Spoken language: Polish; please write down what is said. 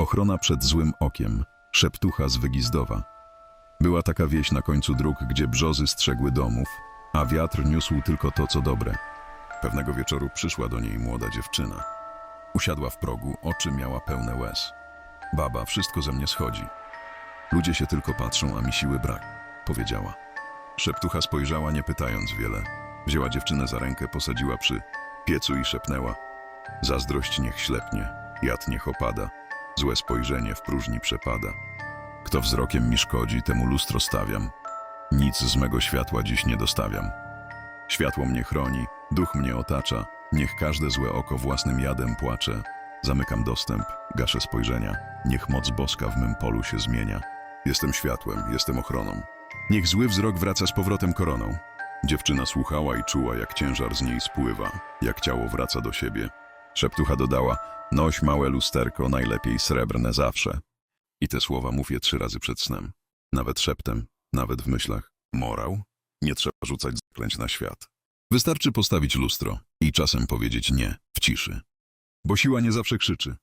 Ochrona przed złym okiem, szeptucha z Wygizdowa. Była taka wieś na końcu dróg, gdzie brzozy strzegły domów, a wiatr niósł tylko to, co dobre. Pewnego wieczoru przyszła do niej młoda dziewczyna. Usiadła w progu, oczy miała pełne łez. Baba, wszystko ze mnie schodzi. Ludzie się tylko patrzą, a mi siły brak, powiedziała. Szeptucha spojrzała, nie pytając wiele. Wzięła dziewczynę za rękę, posadziła przy piecu i szepnęła. Zazdrość niech ślepnie, jad niech opada, złe spojrzenie w próżni przepada. Kto wzrokiem mi szkodzi, temu lustro stawiam. Nic z mego światła dziś nie dostawiam. Światło mnie chroni, duch mnie otacza, niech każde złe oko własnym jadem płacze. Zamykam dostęp, gaszę spojrzenia, niech moc boska w mym polu się zmienia. Jestem światłem, jestem ochroną. Niech zły wzrok wraca z powrotem koroną. Dziewczyna słuchała i czuła, jak ciężar z niej spływa, jak ciało wraca do siebie. Szeptucha dodała, noś małe lusterko, najlepiej srebrne zawsze. I te słowa mów je trzy razy przed snem. Nawet szeptem, nawet w myślach. Morał? Nie trzeba rzucać zaklęć na świat. Wystarczy postawić lustro i czasem powiedzieć nie w ciszy. Bo siła nie zawsze krzyczy.